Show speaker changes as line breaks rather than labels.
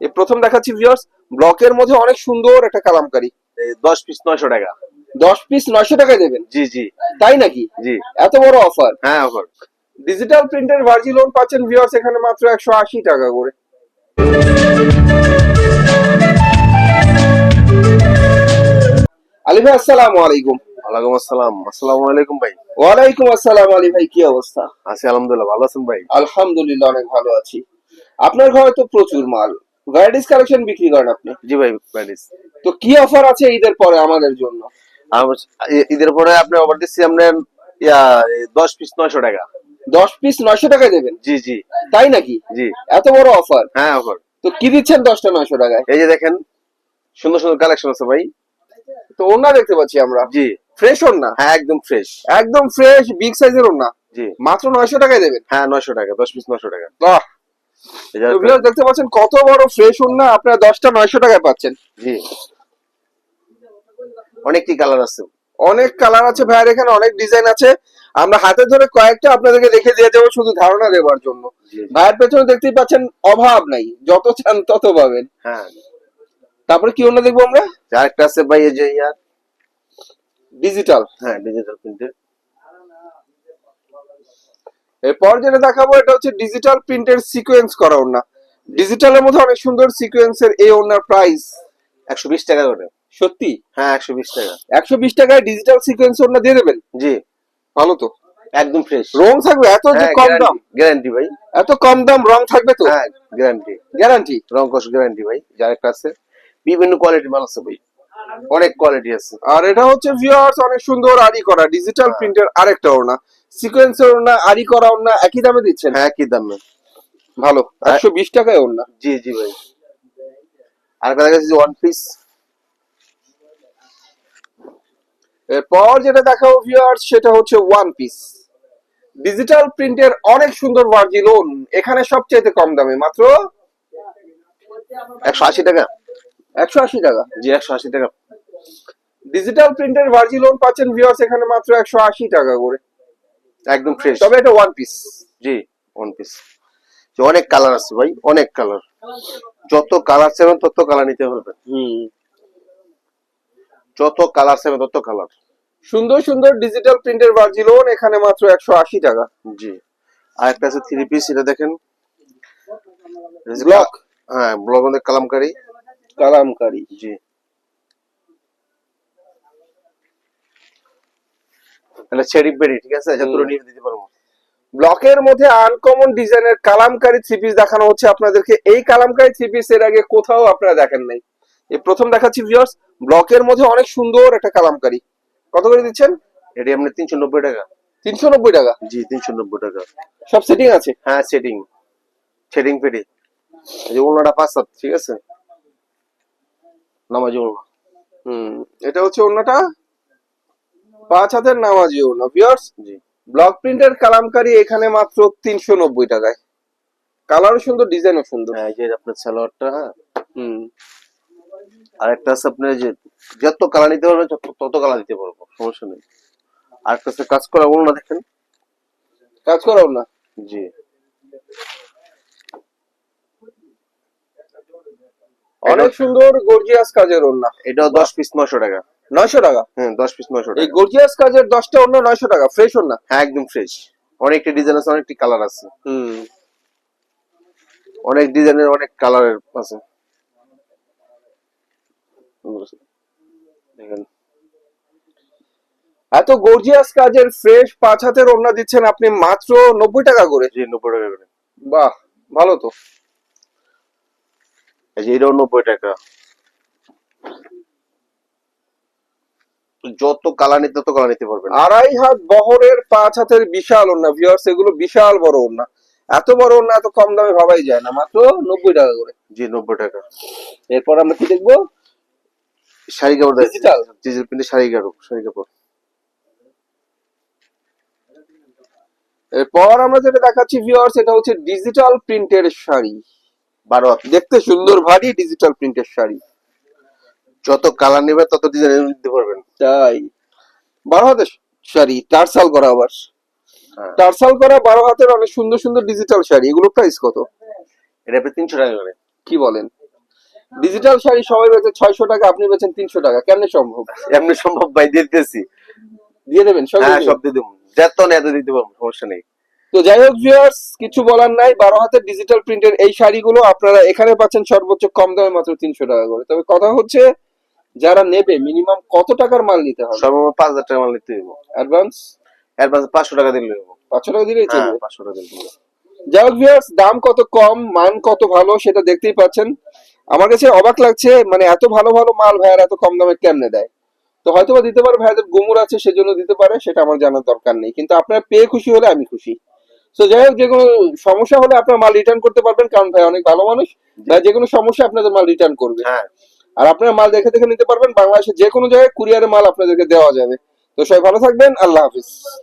এই প্রথম দেখাচ্ছি ভিউয়ার্স ব্লকের মধ্যে অনেক সুন্দর একটা কালামকারি।
দশ পিস নয়শো টাকা।
দশ পিস নয়শো টাকায় দেবেন?
জি জি।
তাই নাকি?
জি।
এত বড় অফার
হ্যাঁ অফার
ডিজিটাল প্রিন্টের ভার্জি লোন পাচ্ছেন ভিউয়ার্স এখানে মাত্র একশো আশি টাকা করে। আলী ভাই আসসালামু আলাইকুম।
ওয়ালাইকুম আসসালাম। আসসালামু আলাইকুম ভাই।
ওয়ালাইকুম আসসালাম আলী ভাই কি অবস্থা?
আছি আলহামদুলিল্লাহ ভালো আছেন ভাই?
আলহামদুলিল্লাহ অনেক ভালো আছি। আপনার ঘরে তো প্রচুর মাল। ভ্যারাইটিস কালেকশন বিক্রি করেন আপনি?
জি ভাই প্যারিস
তো কি অফার আছে ঈদের পরে আমাদের জন্য?
ঈদের পরে আপনি অফার দিচ্ছি এই দশ পিস নয়শো টাকা।
দশ পিস নয়শো টাকায় দেবেন?
জি জি।
তাই নাকি?
জি।
এত বড় অফার
হ্যাঁ অফার
তো কি দিচ্ছেন দশটা নয়শো টাকায়?
এই যে দেখেন সুন্দর সুন্দর কালেকশন আছে ভাই।
তো ওনা দেখতে পাচ্ছি আমরা।
জি।
ফ্রেশ ওনা
হ্যাঁ একদম ফ্রেশ
একদম ফ্রেশ বিগ সাইজের ওনা
জি।
মাত্র নয়শো টাকায় দেবেন?
হ্যাঁ নয়শো টাকা দশ পিস নয়শো টাকা।
বাহ! দেখতে পাচ্ছেন কত বড় ফ্রেশ ওনা আপনারা দশটা নয়শো টাকায় পাচ্ছেন।
জি। অনেকটি কালার আছে?
অনেক কালার আছে ভাইয়ের এখানে অনেক ডিজাইন আছে। আমরা হাতে ধরে কয়েকটা আপনাদেরকে দেখে দিয়ে যাব শুধু ধারণা দেওয়ার জন্য। ভাইয়ের পেছনে দেখতেই পাচ্ছেন অভাব নাই যত চান তত পাবেন।
হ্যাঁ।
তারপরে কি অন্য দেখব আমরা?
আরেকটা আছে ভাই এই যে ইয়ার।
ডিজিটাল
হ্যাঁ ডিজিটাল প্রিন্টের
এরপর যেটা দেখাবো এটা হচ্ছে ডিজিটাল প্রিন্টের সিকোয়েন্স করা ওনা ডিজিটালের মধ্যে অনেক সুন্দর সিকোয়েন্সের এই ওনার প্রাইস
একশো বিশ টাকা করে।
সত্যি?
হ্যাঁ একশো বিশ টাকা।
একশো বিশ টাকায় ডিজিটাল সিকোয়েন্স ওনা দিয়ে দেবেন?
জি।
ভালো তো।
একদম ফ্রেশ
রং থাকবে এত যে কম দাম।
গ্যারান্টি ভাই।
এত কম দাম রং থাকবে তো?
হ্যাঁ গ্যারান্টি
গ্যারান্টি
রং কষ গ্যারান্টি ভাই যার একটা আছে। বিভিন্ন কোয়ালিটি মাল আছে ভাই। অনেক কোয়ালিটি আছে।
আর এটা হচ্ছে ভিউয়ার্স অনেক সুন্দর আরি করা ডিজিটাল প্রিন্টের আরেকটা ওনা সিকোয়েন্সের ওনা আরি করা ওনা একই দামে দিচ্ছেন?
হ্যাঁ কি দামে।
ভালো। একশো বিশ টাকায় ওনা
জি জি ভাই। আর দেখা যাচ্ছে ওয়ান পিস
এরপর যেটা দেখাবো ভিউয়ার্স সেটা হচ্ছে ওয়ান পিস ডিজিটাল প্রিন্টের অনেক সুন্দর ভার্জিলোন এখানে সবচেয়ে কম দামে মাত্র
একশো আশি টাকা।
একশো আশি টাকা।
জি একশো আশি টাকা।
ডিজিটাল প্রিন্টের ভার্জিলোন পাচ্ছেন ভিউয়ার্স এখানে মাত্র একশো আশি টাকা করে।
একদম ফ্রেশ
তবে এটা ওয়ান পিস
জি ওয়ান পিস অনেক কালার আছে ভাই অনেক কালার যত কালার চাইবেন তত কালার নিতে পারবেন।
হুম।
যত কালার চাইবেন তত কালার
সুন্দর সুন্দর ডিজিটাল প্রিন্টের ভার্জিলোন এখানে মাত্র একশো আশি টাকা।
জি। আর একটা আছে থ্রি পিস এটা দেখেন।
ব্লক
হ্যাঁ ব্লক মধ্যে কালামকারি।
কালামকারি
জি। এটা চেরি বেরি ঠিক আছে? যত
হুম।
নিয়ে দিতে পারব।
ব্লকের মধ্যে আনকমন ডিজাইনের কালামকারি থ্রি পিস দেখানো হচ্ছে আপনাদেরকে। এই কালামকারি থ্রি পিস এর আগে কোথাও আপনারা দেখেন নাই। এই প্রথম দেখাচ্ছি ভিউয়ার্স ব্লকের মধ্যে অনেক সুন্দর একটা কালামকারি। কত করে দিচ্ছেন?
এটি আপনি তিনশো নব্বই টাকা।
তিনশো নব্বই টাকা?
জি তিনশো নব্বই টাকা।
সব সেটিং আছে?
হ্যাঁ সেটিং সেটিং পেটি এই যে ওনাটা পাঁচ ঠিক আছে? নামাজি ওনা
হুম এটা হচ্ছে অন্যটা পাঁচ হাতের নামাজি ওনা ভিউয়ার্স
জি।
ব্লক প্রিন্টের কালামকারি এখানে মাত্র তিনশো নব্বই টাকায়। কালারও সুন্দর ডিজাইনও সুন্দর।
হ্যাঁ এই যে আপনার সালোয়ারটা হ্যাঁ?
হুম।
আর একটা আছে আপনার যে যত কালার নিতে পারবেন তত- কালার দিতে পারব সমস্যা নেই। আর একটা আছে কাজ করা ওনা দেখেন।
কাজ করাও না
জি।
অনেক সুন্দর গর্জিয়াস কাজের
এটাও দশ পিস নশো টাকা।
নয়শো টাকা?
হ্যাঁ দশ পিস নশো
এই গর্জিয়াস কাজের দশটা অন্য নয়শো টাকা ফ্রেশ ওনা
হ্যাঁ একদম ফ্রেশ অনেকটা ডিজাইন আছে অনেকটি কালার আছে।
হুম।
অনেক ডিজাইনের অনেক কালারের আছে। দেখেন।
এত গর্জিয়াস কাজের ফ্রেশ পাঁচ হাতের ওড়না দিচ্ছেন আপনি মাত্র নব্বই টাকা করে।
জি নব্বই টাকা করে।
বাহ ভালো তো।
এটাও নব্বই টাকা যত কালার নিতে তত কালার নিতে পারবেন
আড়াই হাত বহরের পাঁচ হাতের বিশাল ওড়না ভিউয়ার্স এগুলো বিশাল বড় ওড়না। এত বড় ওড়না এত কম দামে ভাবাই যায় না মাত্র নব্বই টাকা করে।
জি নব্বই টাকা।
এরপর আমরা কি দেখব?
শাড়ি কাপড়
Digital?
ডিজিটাল প্রিন্টের শাড়ি কাপড় শাড়ি কাপড়
এরপর আমরা যেটা দেখাচ্ছি ভিউয়ার্স এটা হচ্ছে ডিজিটাল প্রিন্টের শাড়ি।
বারো হাত।
দেখতে সুন্দর ভারী ডিজিটাল প্রিন্টের শাড়ি।
যত কালার নেবে তত ডিজাইন নিতে পারবেন
তাই? বারো হাতের শাড়ি টার্সাল করা আবার।
হ্যাঁ।
টার্সাল করা বারো হাতের অনেক সুন্দর সুন্দর ডিজিটাল শাড়ি। এগুলো প্রাইস কত?
এটা আপনি তিনশো টাকা করে।
কি বলেন? ডিজিটাল শাড়ি সবাই বেচে ছয়শো টাকা আপনি বেচেন তিনশো টাকা। কেমনে সম্ভব?
এমনি সম্ভব ভাই দিতেছি।
দিয়ে দেবেন সব
হ্যাঁ
দিয়ে
দেবো। যত এত দিতে পারব সমস্যা নেই।
তো যাই হোক ভিউয়ার্স কিছু বলার নাই। বারো হাতের ডিজিটাল প্রিন্টের এই শাড়িগুলো আপনারা এখানে পাচ্ছেন সর্বোচ্চ কম দামে মাত্র তিনশো টাকা করে। তবে কথা হচ্ছে যারা নেবে মিনিমাম কত টাকার মাল নিতে হবে?
সর্বমোট পাঁচ হাজার টাকা মাল নিতে হইব।
অ্যাডভান্স
অ্যাডভান্স পাঁচশো টাকা দিলে
পাঁচশো টাকা দিলেই
হ্যাঁ
চলবে?
পাঁচশো টাকা দিলে
যাই হোক ভিউয়ার্স দাম কত কম মান কত ভালো সেটা দেখতেই পাচ্ছেন। আমার কাছে অবাক লাগছে মানে এত ভালো ভালো মাল ভাইয়ার এত কম দামে কেমনে দেয়? তো হয়তো বা দিতে পারে ভাইয়াদের গুমুর আছে সেজন্য দিতে পারে সেটা আমার জানার দরকার নেই। কিন্তু আপনার পেয়ে খুশি হলে আমি খুশি। তো যাই হোক যে কোনো সমস্যা হলে আপনার মাল রিটার্ন করতে পারবেন কারণ ভাই অনেক ভালো মানুষ। ভাই যে কোনো সমস্যা আপনাদের মাল রিটার্ন করবে।
হ্যাঁ।
আর আপনার মাল দেখে দেখে নিতে পারবেন বাংলাদেশে যে কোনো জায়গায় কুরিয়ারে মাল আপনাদেরকে দেওয়া যাবে। তো সবাই ভালো থাকবেন আল্লাহ হাফিজ।